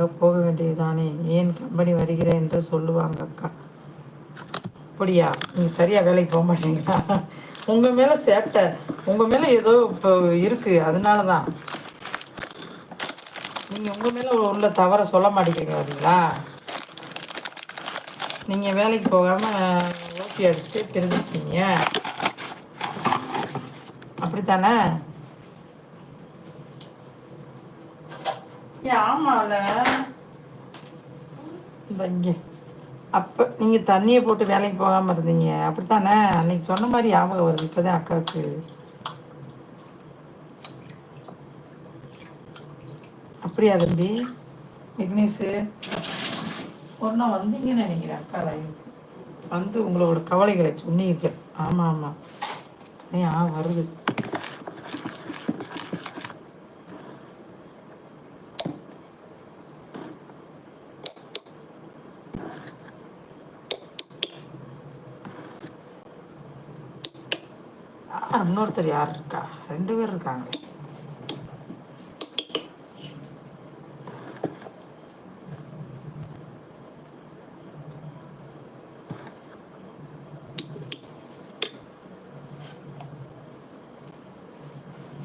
வழியாக போக வேண்டியதுதானே? ஏன் கம்பெனி வருகிறேன் என்று சொல்லுவாங்க அக்கா. அப்படியா? நீங்கள் சரியாக வேலைக்கு போக மாட்டீங்களா? உங்கள் மேலே சேட்டை. உங்கள் மேலே ஏதோ இப்போ இருக்குது அதனால தான் நீங்கள் உங்கள் மேலே உள்ள தவற சொல்ல மாட்டேங்கிறீங்க நீங்கள் வேலைக்கு போகாமல் ஓட்டி அடிச்சுட்டு தெரிஞ்சுருக்கீங்க அப்படித்தானே? ஆமாம்ல இந்த இங்கே. அப்போ நீங்கள் தண்ணியை போட்டு வேலைக்கு போகாமல் இருந்தீங்க. அப்படித்தானே? அன்னைக்கு சொன்ன மாதிரி ஞாபகம் வருது. இப்போ தான் அக்காவுக்கு. அப்படியா தம்பி? விக்னேஷு ஒரு நாள் வந்தீங்கன்னு நினைக்கிறேன் அக்கா லைனுக்கு வந்து உங்களோட கவலைகளை சொன்னீர்கள். ஆமாம் ஆமாம் ஏன் வருது. இன்னொருத்தர் யார் இருக்கா ரெண்டு பேர் இருக்காங்களே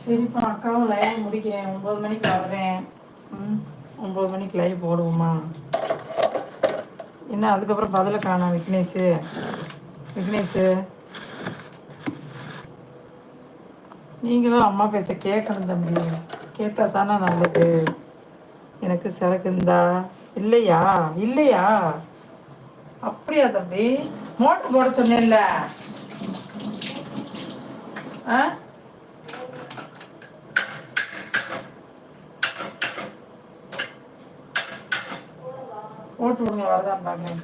சரிப்பா அக்காவும் லைவ் முடிக்கிறேன். ஒம்பது மணிக்கு வர்றேன். ம் ஒம்பது மணிக்கு லைவ் போடுவோமா? என்ன அதுக்கப்புறம் பதில காணும் விக்னேஷு. விக்னேஷு. நீங்களும் அம்மா பேச்ச கேட்கணும் தம்பி. கேட்டால் தானே நல்லது. எனக்கு சரக்கு இருந்தா? இல்லையா? இல்லையா? அப்படியா தம்பி? மோட்டர் போட சொன்னேன்ல. ஆ? போட்டு விடுங்க வரதான் பார்க்குறேன்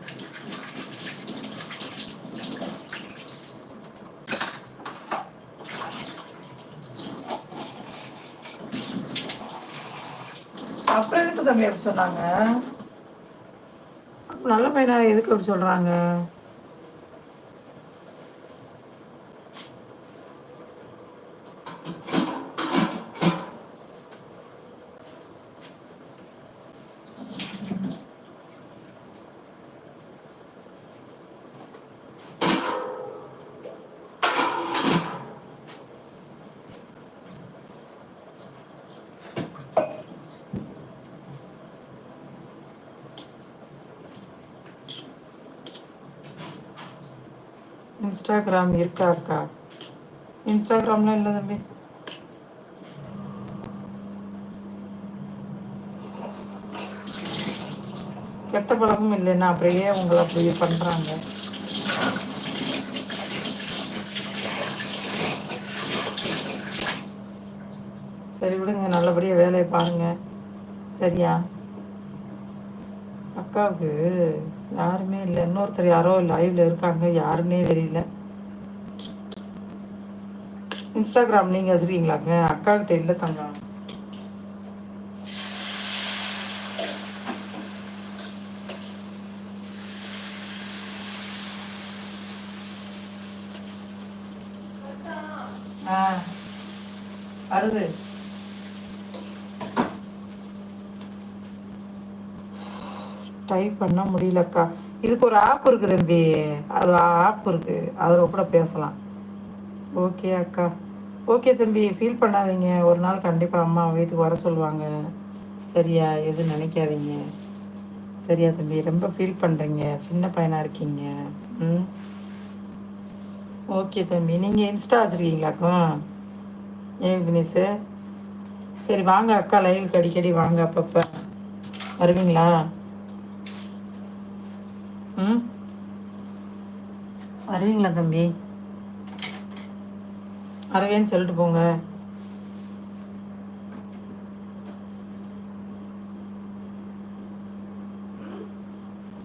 அப்புறம் எதுக்கு தம்பி அப்படி சொன்னாங்க? நல்ல பையனா எதுக்கு அப்படி சொல்கிறாங்க இன்ஸ்டாகிராம் இருக்கா இருக்கா இன்ஸ்டாகிராம்லாம் இல்லை தம்பி. கெட்ட பழமும் இல்லைன்னா அப்படியே உங்களை அப்படி பண்ணுறாங்க சரி விடுங்க நல்லபடியாக வேலையை பாருங்கள் சரியா? அக்காவுக்கு யாருமே இல்லை. இன்னொருத்தர் யாரோ லைவ்ல இருக்காங்க. யாருன்னே தெரியல. இன்ஸ்டாகிராம் நீங்கள் வச்சுருக்கீங்களாங்க? அக்கா கிட்ட இல்லை தங்க. வருது. டைப் பண்ண முடியலக்கா. இதுக்கு ஒரு ஆப் இருக்குது தம்பி. அது ஆப் இருக்குது அதில் கூட பேசலாம். ஓகே அக்கா. ஓகே தம்பி. ஃபீல் பண்ணாதீங்க. ஒரு நாள் கண்டிப்பாக அம்மா வீட்டுக்கு வர சொல்லுவாங்க. சரியா? எதுவும் நினைக்காதீங்க. சரியா தம்பி? ரொம்ப ஃபீல் பண்ணுறீங்க சின்ன பையனாக இருக்கீங்க. ம்? ஓகே தம்பி. நீங்கள் இன்ஸ்டா வச்சுருக்கீங்களாக்கும் ஏன் விக்னேஷு? சரி வாங்க அக்கா. லைவுக்கு அடிக்கடி வாங்க அப்பப்போ. வருவீங்களா? ம்? வருவீங்களா தம்பி? வரவேன்னு சொல்லிட்டு போங்க.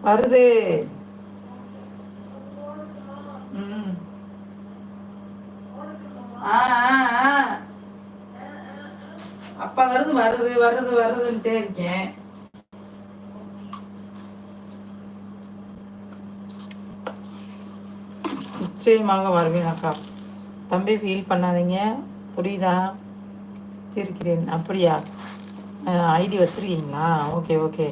வருது. ஆ. அப்பா வருது வருது வருது வருதுன்ட்டே இருக்கேன். நிச்சயமாக வருவேன் அக்கா தம்பி ஃபீல் பண்ணாதீங்க. புரியுதா? சிரிக்கிறேன் அப்படியா? ஐடி வச்சுருக்கீங்களா? Okay okay